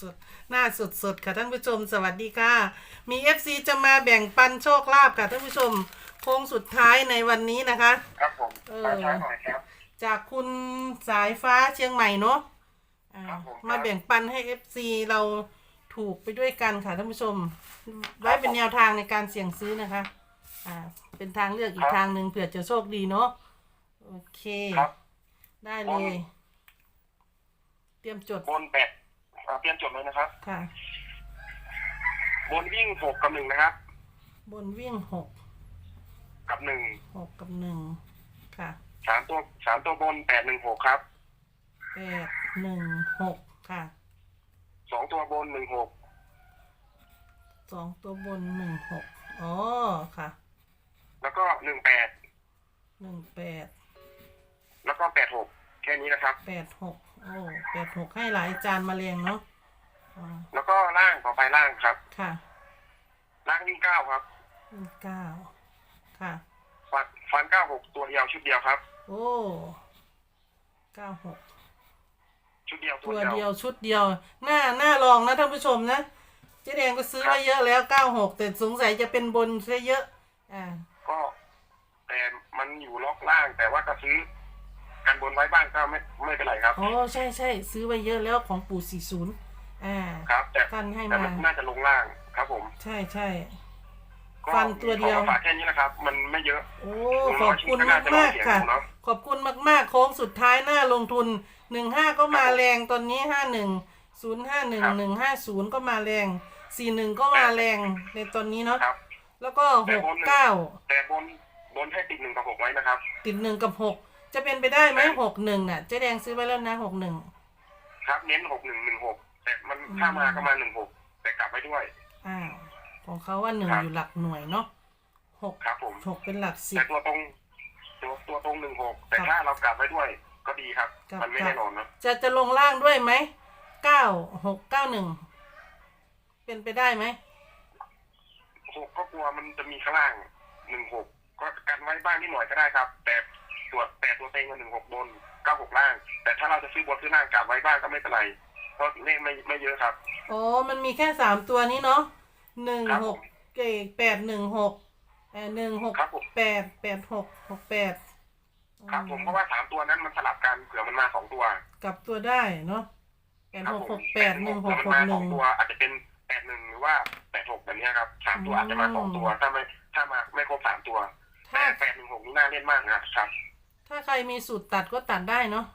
สดๆหน้าสดสดๆค่ะท่านผู้ชม สวัสดีค่ะ มี FC จะมาแบ่งปันโชคลาภค่ะท่านผู้ชมโค้งสุดท้ายในวันนี้นะคะ ครับผมเออขอช้าหน่อยครับจากคุณสายฟ้าเชียงใหม่เนาะอ่าครับผม มาแบ่งปันให้ FC เราถูกไปด้วยกันค่ะท่านผู้ชม ไว้เป็นแนวทางในการเสี่ยงซื้อนะคะ อ่า เป็นทางเลือกอีกทางหนึ่งเผื่อจะโชคดีเนาะโอเค ครับ ได้เลย เตรียมจด บนแปด อ่าเตรียมจดเลยนะครับ ค่ะ บนวิ่งหกกับหนึ่งนะครับ บนวิ่งหกกับหนึ่งหกกับหนึ่งค่ะสามตัวสามตัวบนแปดหนึ่งหกครับแปดหนึ่งหกค่ะสองตัวบนหนึ่งหกสองตัวบนหนึ่งหกอ๋อค่ะแล้วก็หนึ่งแปดหนึ่งแปดแล้วก็แปดหกแค่นี้นะครับแปดหกโอ้แปดหกให้หลายจานมาเรียงเนาะอ่าแล้วก็ล่างต่อไปล่างครับ ค่ะล่างวิ่งเก้าครับวิ่งเก้าค่ะ ฟันฟันเก้าหกตัวเดียวชุดเดียวครับ โอ้เก้าหกชุดเดียวตัตัววเดีเดียยววชุดเดียว หน้าหน้าลองนะท่านผู้ชมนะเจ๊แดงก็ซื้อไว้เยอะแล้วเก้าหกแต่สงสัยจะเป็นบนซะเยอะ อ่า ก็ แต่มันอยู่ล็อกล่างแต่ว่าก็ซื้อ กันบนไว้บ้างก็ไม่ไม่เป็นไรครับอ๋อใช่ใช่ซื้อไว้เยอะแล้วของปู่สี่ศูนย์อ่าครับ แต่ท่านให้แต่มามันน่าจะลงล่างครับ ผมใช่ใช่ ก็ฟันตัวเดียว ขอฝากแค่นี้นะครับ มันไม่เยอะ โอ้ขอบคุณมากมากๆค่ะ ขอบคุณมากๆโค้งสุดท้ายหน้าลงทุนหนึ่งห้าก็มาแรงตอนนี้ห้าหนึ่งศูนย์ห้าหนึ่งหนึ่งห้าศูนย์ก็มาแรงสี่หนึ่งก็มาแรงในตอนนี้เนาะครับ แล้วก็หกเก้าแต่บนบนให้ติดหนึ่งกับหกไว้นะครับ ติดหนึ่งกับหก จะเป็นไปได้ไหมหกหนึ่งน่ะเจ๊แดงซื้อไว้แล้วนะหกหนึ่งครับเน้นหกหนึ่งหนึ่งหกแต่มันอืมถ้ามาก็มาหนึ่งหกแต่กลับไปด้วยอ้าวของเขาว่าหนึ่งครับอยู่หลักหน่วยเนาะหกครับผมหกเป็นหลักสิแต่บตัวตรงตัวตัวตรงหนึ่งหกแต่ครับถ้าเรากลับไปด้วยก็ดีครับครับมันไม่ครับแน่นอนนะจะจะลงล่างด้วยไหมเก้าหกเก้าหนึ่งเป็นไปได้ไหมหกก็กลัวมันจะมีข้างล่างหนึ่งหกก็กันไว้บ้างนิดหน่อยก็ได้ครับ แต่ ตัวแต่ตัวเต็งมันหนึ่งหกบนเก้าหกล่าง แต่ถ้าเราจะซื้อบนซื้อล่างกลับไว้บ้างก็ไม่เป็นไร เพราะเลขไม่ไม่เยอะครับ โอ้มันมีแค่สามตัวนี้เนาะหนึ่งครับหผกมเกแปดหนึ่งหกแปดหนึ่งหกครับผม แปดแปดหกหกแปดครับผมเพราะว่าสามตัวนั้นมันสลับกันเผื่อมันมาสองตัวกลับตัวได้เนาะแปดครับหกผหมกแปดหนึ่งหกมันหกมาหสอนึ่งงตัว อาจจะเป็นแปดหนึ่งหรือว่าแปดหกแบบเนี้ยครับสามตัวอืม อาจจะมาสองตัว ถ้าไม่ถ้ามาไม่ครบสามตัวถ้าแต่แปดหนึ่งหกนี่น่าเล่นมากนะครับ ถ้าใครมีสูตรตัดก็ตัดได้เนาะ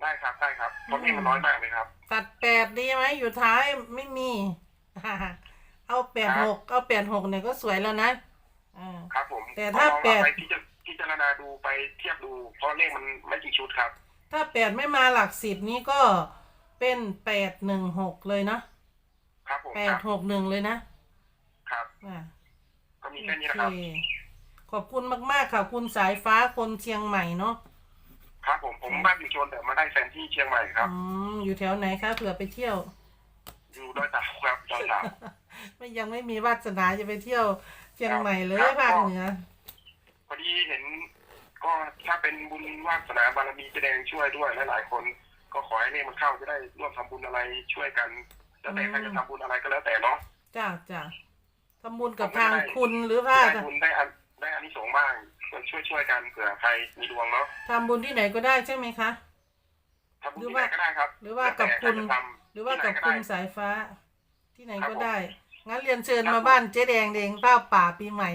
ได้ครับได้ครับเพราะนี่มันน้อยมากเลยครับ ตัดแปดดีไหมอยู่ท้ายไม่มี เอาแปดหกเอาแปดหกเนี่ยก็สวยแล้วนะอ่าครับผมแต่ถ้าลองแปดไปพิจารพิจารณาดูไปเทียบดูเพราะเลขมันไม่กี่ชุดครับ ถ้าแปดไม่มาหลักสิบนี้ก็เป็นแปดหนึ่งหกเลยนะครับผมแปคดรับหกหนึ่งเลยนะครับอ่าก็มีโอแค่นี้เคนะครับ ขอบคุณมาก ๆ ค่ะ คุณสายฟ้าคนเชียงใหม่เนาะครับผมผมบ้านอยู่ชนแต่มาได้แฟนที่เชียงใหม่ครับ อืมอยู่แถวไหนคะเผื่อไปเที่ยว อยู่ดอยเต่าครับดอยเต่าไม่ยังไม่มีวาสนาจะไปเที่ยวเชียงใหม่เลครัยบภาคเหนือพอดีเห็น ก็ถ้าเป็นบุญวาสนาบารมีแสดงช่วยด้วยหลายๆคน ก็ขอให้เลขมันเข้าจะได้ร่วมทำบุญอะไรช่วยกันแล้วแต่ใครจะทำบุญอะไรก็แล้วแต่เนาะจ้าจ้าทำบุญกับทางคุณหรือว่า ได้บุญได้อัน ได้อันนี้สงส์บ้างก็ช่วยช่วยๆกันเผื่อใครมีดวงเนาะทำบุญที่ไหนก็ได้ใช่ไหมคะ ทำบุญที่ไหนก็ได้ครับหรือว่ากับคุณ แล้วแต่ใรจะทำหรือว่ากับที่ไหนคุณได้ สายฟ้า ที่ไหนครับก็ผมได้ งั้นเรียนเชิญครับ มาบ้านเจ๊แดงเดงป้าป่าปีใหม่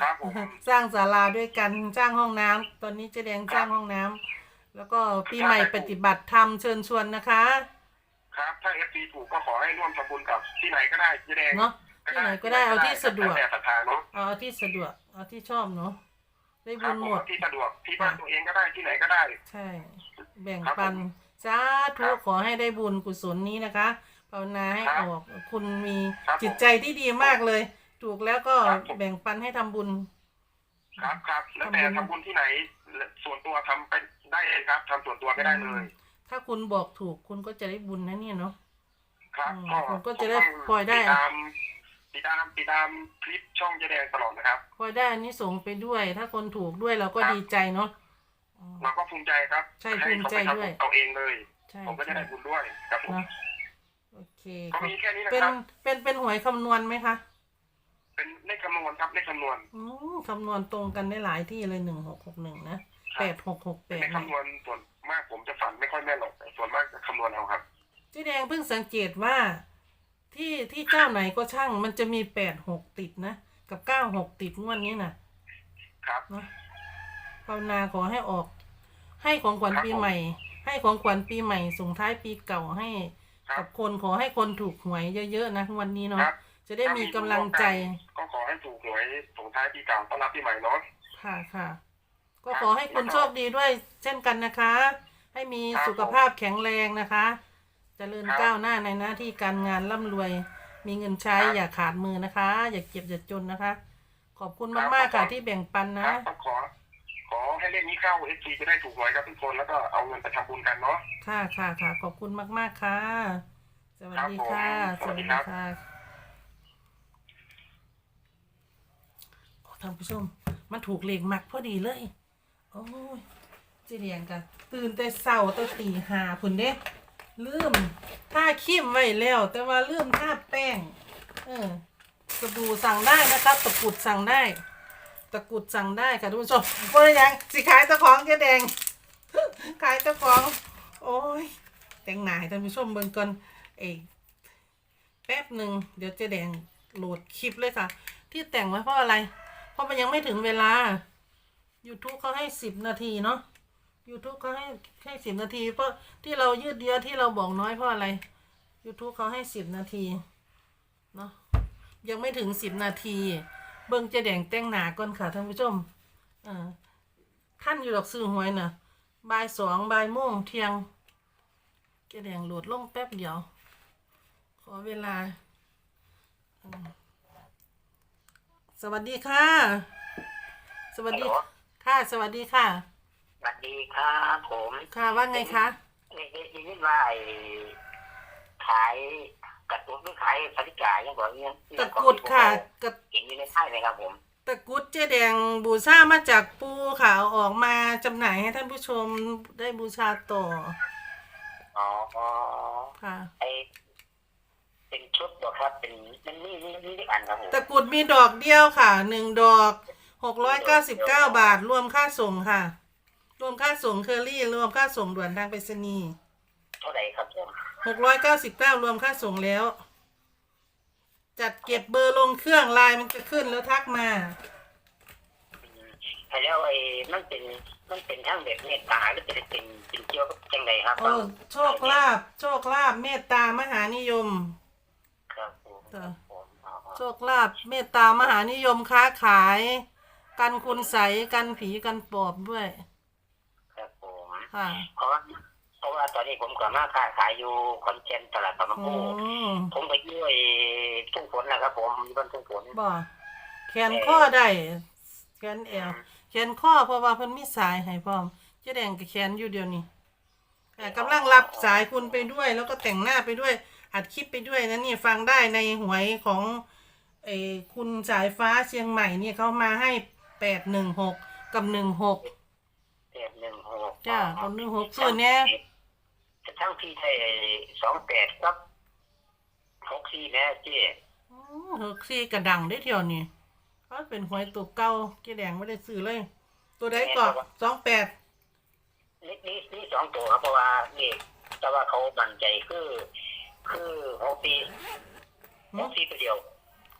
ครับผม สร้างศาลาด้วยกันสร้างห้องน้ำตอนนี้เจ๊แดงสร้างห้องน้ำแล้วก็ปีใหม่ปฏิบัติธรรมเชิญชวนนะคะ ครับ ถ้าเอฟซีถูกก็ขอให้ร่วมทำบุญกับที่ไหนก็ได้ที่แดงเนาะ ที่ไหนก็ได้เอาที่สะดวกแล้วแต่ศรัทธาเนาะเอาที่สะดวก เอาที่ชอบเนาะได้ครับุบญผมหมดที่สะดวกที่บ้านตัวเองก็ได้ที่ไหนก็ได้ ใช่ แบ่งครับปันผมสาธุครับขอให้ได้บุญกุศลนี้นะคะภาวนาให้ครับออกคุณมีครับผมจิตใจที่ดีมากเลย ถูกแล้วก็ครับผม แบ่งปันให้ทำบุญ ครับครับ แล้วแต่ทำบุญที่ไหน ส่วนตัวทำไปได้เลยครับทำส่วนตัวไม่ได้เลย ถ้าคุณบอกถูกคุณก็จะได้บุญนะเนี่ยเนาะ ครับอืมก็ผมก็จะได้ต้องปล่อยได้ ติดตาม ติดตามติดตามคลิปช่องเจแดงตลอดนะครับพอได้อันนี้ส่งส์ไปด้วย ถ้าคนถูกด้วยเราก็ครับดีใจเนาะอืมเราก็ภูมิใจครับใช่ห้ภูมิใจเขาไปด้วยทำเอาเองเลย ใช่ผมก็จะใช่ได้บุญด้วยครับผมเนาะก็ค่ะมีแค่นี้นะเป็นครับ เป็นเป็นหวยคำนวณไหมคะเป็นเลขคำนวณครับเลขคำนวณอืมคำนวณตรงกันได้หลายที่เลยหนึ่งหกหกหนึ่งนะแปดหกหกแปเลดขคำนวณส่วนมากผมจะฝันไม่ค่อยแม่นหรอกแต่ส่วนมากจะคำนวณเอาครับ เจ๊แดงเพิ่งสังเกตว่า ที่ที่เจ้าไหนก็ช่าง มันจะมีแปดหกติดนะ กับเก้าหกติดงวดนี้นะครับ เนาะภาวนาขอให้ออก ให้ของขวัญครับปีผมใหม่ ให้ของขวัญปีใหม่ส่งท้ายปีเก่าให้ครักับบคนขอให้คนถูกหวยเยอะๆนะวันนี้เนาะ ครับ จะได้มีกำลังใจ ก็ขอให้ถูกหวยส่งท้ายปีเก่าต้อนรับปีใหม่เนาะ ค่ะค่ะ ก็ครับขอให้คุณโชคดีด้วยเช่นกันนะคะ ให้มีครับ สุขภาพแข็งแรงนะคะ เจริญครับ ก้าวหน้าในหน้าที่การงานร่ำรวย มีเงินใช้ครับอย่าขาดมือนะคะ อย่าเก็บอย่าจนนะคะ ขอบคุณครับมากๆค่ะขอบคุณที่แบ่งปันคนะรับก็ขอขอให้เลขนี้เข้าเอฟซีจะได้ถูกหวยครับทุกคนแล้วก็เอาเงินไปทำบุญกันเนาะ ค่ะค่ะค่ะขอบคุณมากๆค่ะ สวัสดีค่ะครับผมสวัสดีครับ ค่ะโอ้ท่านผู้ชม มันถูกเลขมักพอดีเลย โอ้ยเจีเรียงกันตื่นแต่เช้าตั้งตีห้าพุ่นเด้ ลืมท่าคิมไว้แล้ว แต่ว่าลืมท่าแป้ง เออสบู่สั่งได้นะครับตะกรุดสั่งได้ ตะกรุดสั่งได้ค่ะทุกผู้ชมว่ายังสิขายเจ้าของเจ๊แดง ขายเจ้าของ โอ้ยแต่งหน้าท่านผู้ชมเบิ่งก่อนเอยแป๊บหนึ่งเดี๋ยวเจ๊แดงโหลดคลิปเลยค่ะ ที่แต่งไว้เพราะอะไร เพราะมันยังไม่ถึงเวลา YouTube เขาให้สิบนาทีเนาะ YouTube เขาให้ให้สิบนาที เพราะที่เรายืดเยื้อที่เราบอกน้อยเพราะอะไร YouTube เขาให้สิบนาทีเนาะยังไม่ถึงสิบนาที เบิ่งเจ๊แดงแต่งหน้าก่อนค่ะท่านผู้ชมอ่าท่านอยู่ดอกซื้อหวยน่ะบ่ายสองบ่ายโมงเที่ยงเจ๊แดงโหลดลงแป๊บเดียว ขอเวลาอืมสวัสดีค่ะ สวัสดีฮัลโหลค่ะ สวัสดีค่ะ สวัสดีครับผมค่ะว่าไงคะได้ได้ได้ยินว่าไอ้ขายกระตุ้นหรือขายสลิกายังบอกเนี่ยตะกรุดค่ะกระเห็นอยู่ในค่ายไหมครับผมตะกรุดเจ๊แดงบูชามาจากปูขาวออกมาจำหน่ายให้ท่านผู้ชมได้บูชาต่ออ๋ออ๋อค่ะ ไอเป็นชุดบอกครับเป็นมันนี่นี่นี่ได้อันครับผมตะกรุดมีดอกเดียวค่ะหนึ่งดอกหกร้อยเก้าสิบเก้าบาทรวมค่าส่งค่ะ รวมค่าส่งเคอรี่ รวมค่าส่งด่วนทางไปรษณีย์เท่าไหร่ครับผมหกร้อยเก้าสิบเก้ารวมค่าส่งแล้ว จัดเก็บเบอร์ลงเครื่องไลน์มันจะขึ้นแล้วทักมาอืมแล้วไอ้มันเป็นมันเป็นทั้งแบบเมตตาหรือเป็นเป็นเป็นเกี่ยวกับจังไดครับโอ้โชคลาภโชคลาภเมตตามหานิยม ครับผมจ้ะผมอ๋ออ๋อโชคลาภเมตตามหานิยมค้าขาย กันคุณใสกันผีกันปอบด้วยครับผม ค่ะ เพราะว่าเพราะว่าตอนนี้ผมก็มาค้าขายอยู่ขอนแก่นตลาดปากน้ำอืโพมผมไปช่วยทุ่งฝนนะครับ ผมอยู่บ้านทุ่งฝนบ่แขนข้อได้แขนแอวแขนข้อเพราะว่าเพิ่นมีสายให้พร้อมเจ๊แดงกับแขนอยู่เดียวนี้แต่กำลังรับสายคุณไปด้วย แล้วก็แต่งหน้าไปด้วย อัดคลิปไปด้วยนะนี่ฟังได้ในหวยของเออคุณสายฟ้าเชียงใหม่เนี่ยเขามาให้แปดหนึ่งหกกับหนึ่งหกเจ็ดหนึ่งหก จ้ากับหนึ่งหกส่วนเนี้ยทั้งที่ไทยสองแปดครับหกสี่แน่เจ๊อืมหกสี่กระดังได้เที่ยวนี่เขาเป็นหวยตัวเก่าเจ๊แดงไม่ได้ซื้อเลย ตัวใดก่อนสองแปดนี่นี่นี่สองตัวครับเพราะว่านี่แต่ว่าเขาบันใจคือ คือหกสี่หกสี่ตัวเดียว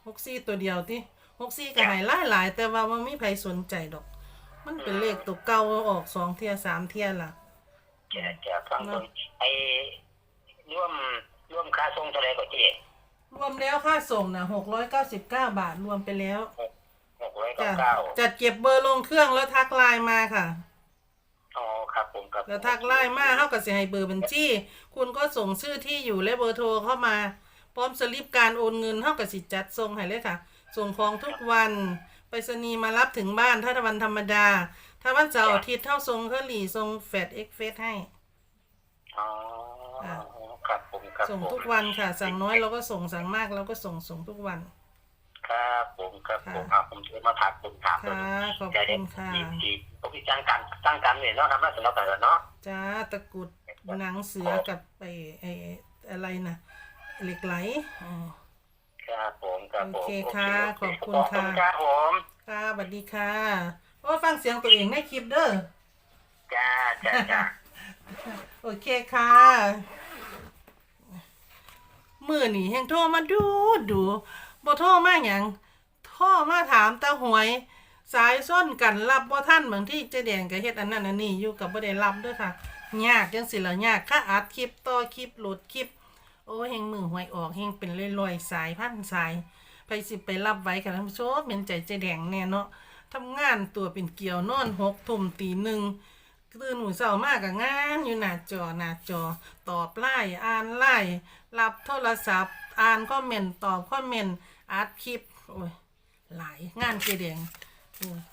หกสี่ตัวเดียวที่หกสี่ก็ใหายหลายหลายๆแต่ว่ามันไม่ใครสนใจดอก มันเป็นเลขตัวเก่าออกสองเทียสามเทียล่ะจะจะฟังตรงไอ้ร่วมร่วมค่าส่งเท่าไหรก็เจ๊รวมแล้วค่าส่งนะหกร้อยเก้าสิบเก้าบาทรวมไปแล้วหกร้อยเก้าจ้ะเก้าจัดเก็บเบอร์ลงเครื่องแล้วทักไลน์มาค่ะ อ๋อครับผมครับแล้วทักไลน์มาเท่ากับสิให้เบอร์บัญชีคุณก็ส่งชื่อที่อยู่และเบอร์โทรเข้ามา พร้อมสลิปการโอนเงินเท่ากับสิจัดส่งให้เลยค่ะ ส่งของทุกวัน ไปรษณีย์มารับถึงบ้านถ้าวันธรรมดา ถ้าวันเสาร์อาทิตย์เท่าทรงเครื่องหลีทรงแฟดเอ็กเฟสให้ อ๋อครับผมครับส่งผมทุกวันค่ะ สั่งน้อยเราก็ส่งสั่งมากเราก็ส่งส่งทุกวัน ครับผมครับผมค่ะอ่าผมจะมาถามผมถามค่ะขอบใจเด็คุดณค่ะดีดีผมมีจ้างการจ้างการเนี่ยเนาะทำมาสำหรับแต่ละเนาะจ้าตะกรุดหนังเสือกับไอ้ไอ้อะไรนะเหล็กไหลอ่า ครับผมครับผมโอเคค่ะขอบคุณขอบคุณค่ะ ครับผมค่ะสวัสดีค่ะโอ้ฟังเสียงตัวเองในคลิปเด้อจ้าจ้าจ้าโอเคค่ะมือนี่แห่งโทรมาดูดูบ่โทรมาหยังโทรมาถามตาหวย สายส้นกันรับบ่ท่านบางที่เจแดงก็เฮ็ดอันนั้นอันนี้อยู่กับบ่ได้รับเด้วยค่ะ ยากจังสิละยากค่าอัดคลิปต่อคลิปโหลดคลิป โอ้แห่งมือหวยออกแห่งเป็นลอยๆสายพันสายไปสิไปรับไว้ค่ะท่านผู้ชมเป็นใจเจแดงแน่เนาะทำงานตัวเป็นเกี่ยวนอนหกทุ่มตีหนึ่งตื่นหนูเช้ามากกับงานอยู่หน้าจอหน้าจอ ตอบไล่อ่านไล่รับโทรศัพท์ อ่านคอมเมนต์ตอบคอมเมนต์อัดคลิปโอ้ยหลายงานเจแดง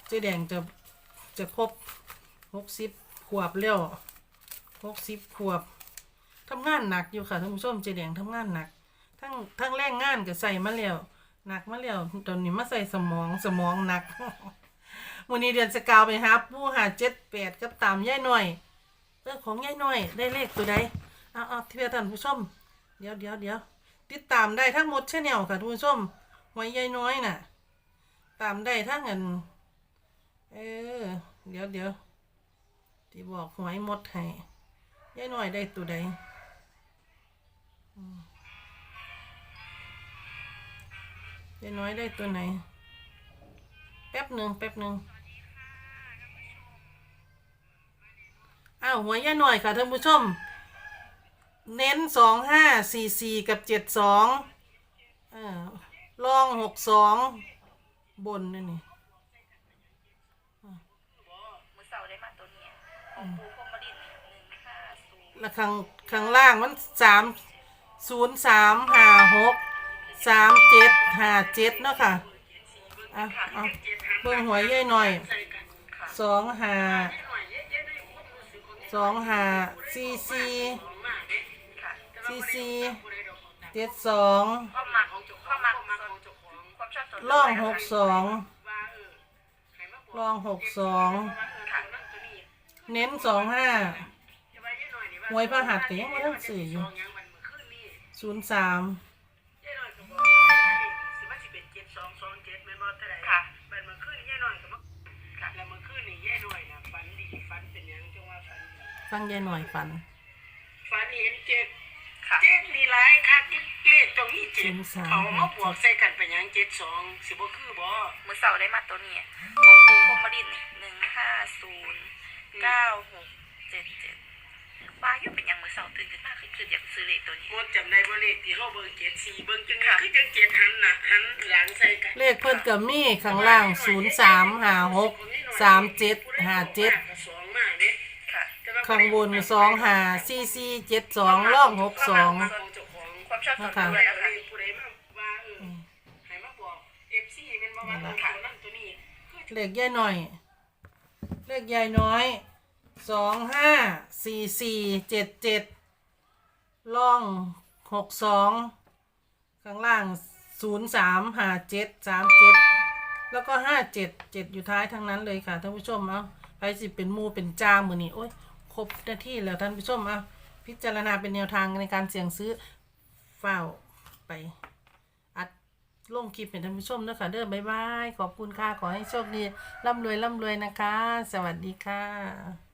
เจแดงจะจะครบหกสิบขวบแล้วหกสิบขวบ ทำงานหนักอยู่ค่ะท่านผู้ชมเจแดงทำงานหนัก ทั้งทั้งแรงงานก็ใส่มาแล้วหนักมาแล้วตอนนี้มาใส่สมองสมองหนักวันนี้เดือนสกาวไปหาผู้หาเจ็ดแปดกับตามย่ายหน่อยเออของย่ายหน่อย ได้เลขตัวใดเอาเอาที่ท่านผู้ชมเดี๋ยวเดี๋ยวเดี๋ยวติดตามได้ทั้งหมดชแนลค่ะท่านผู้ชมหวยย่ายน้อยน่ะ ตามได้ทั้งเงินเออเดี๋ยวเดี๋ยวที่บอกหวยหมดให้ย่ายน้อยได้ตัวใด อืมย่ายน้อยได้ตัวไหน แป๊บหนึ่งแป๊บหนึ่งอ้าวหัวย่าหน่อยค่ะท่านผู้ชม เน้นสองห้าสี่สี่กับเจ็ดสองอ่าลองหกสองบนนี่นี่มือเสาได้มาตัวเนี้ยของปูพรหมดินหนึ่งห้าศูนย์แล้วข้างข้างล่างมันสาม ศูนย์สามห้าหกสามเจ็ดห้าเจ็ดเนาะค่ะอะเอะเบิ่งหวย่ายหน่อยสองห้าสองห้าสี่สี่ค่ะซีซีเจ็ดสองล่องหกสองล่องหกสองเน้นสองห้าหวยพระหัตถ์ยังไม่ต้องสื่ออยู่ ศูนย์สามค่ะบันเมื่อคืนย่าน้อยก็มาค่ะแล้วเมื่อคืนนี่ย่าน้อยนะฝันดีฝันเป็นหยังจังว่าฝันดีฟังยายหน่อยฝันฝันเห็นเจ็ดค่ะเจ็ดนี่หลายคักที่เลขตรงนี้เจ็ดศูนย์สามเขามาบวกใส่กันเป็นหยังเจ็ดสองสิบ่คือบ่มือเสาได้มาตัวเนี้ยของปูพรหมดินหนึ่งห้าศูนย์เก้าหกเจ็ดเจ็ดว่าอยู่เป็นหยังมือ เสาตื่นขึ้นมาคือคืออยากซื้อเลขตัวนี้หมดจำได้บ่เลขที่เฮาเบิ่งเจ็ดสี่เบิ่งจังไงคือจังเจ็ดหันน่ะหันหลังใส่กันเลขเพิ่นกับมี่ข้างล่างศูนย์สามห้าหกสามเจ็ดห้าเจ็ดสองมาเด้ค่ะแต่ว่าข้างบนสองห้าซีซีเจ็ดสองล่องหกสองของเจ้าของความชอบส่วนค่ะตัวนะคะ ผู้ใดมาว่าเออให้มาบอก FC แม่นบ่ว่าตัวนั้นตัวนี้คือเลขยายหน่อย เลขยายน้อย สองห้าสี่สี่เจ็ดเจ็ดล่องหกสองข้างล่างศูนย์สามห้าเจ็ดสามเจ็ดแล้วก็ห้าเจ็ดเจ็ดอยู่ท้ายทั้งนั้นเลยค่ะท่านผู้ชมเอาไปสิเป็นมูเป็นจ้ามือนี่โอ้ยครบหน้าที่แล้วท่านผู้ชมเอาพิจารณาเป็นแนวทางในการเสี่ยงซื้อเฝ้าไปอัดลงคลิปให้ท่านผู้ชมนะคะเด้อบ๊ายบาย ขอบคุณค่ะ ขอให้โชคดีร่ำรวยร่ำรวยนะคะ สวัสดีค่ะ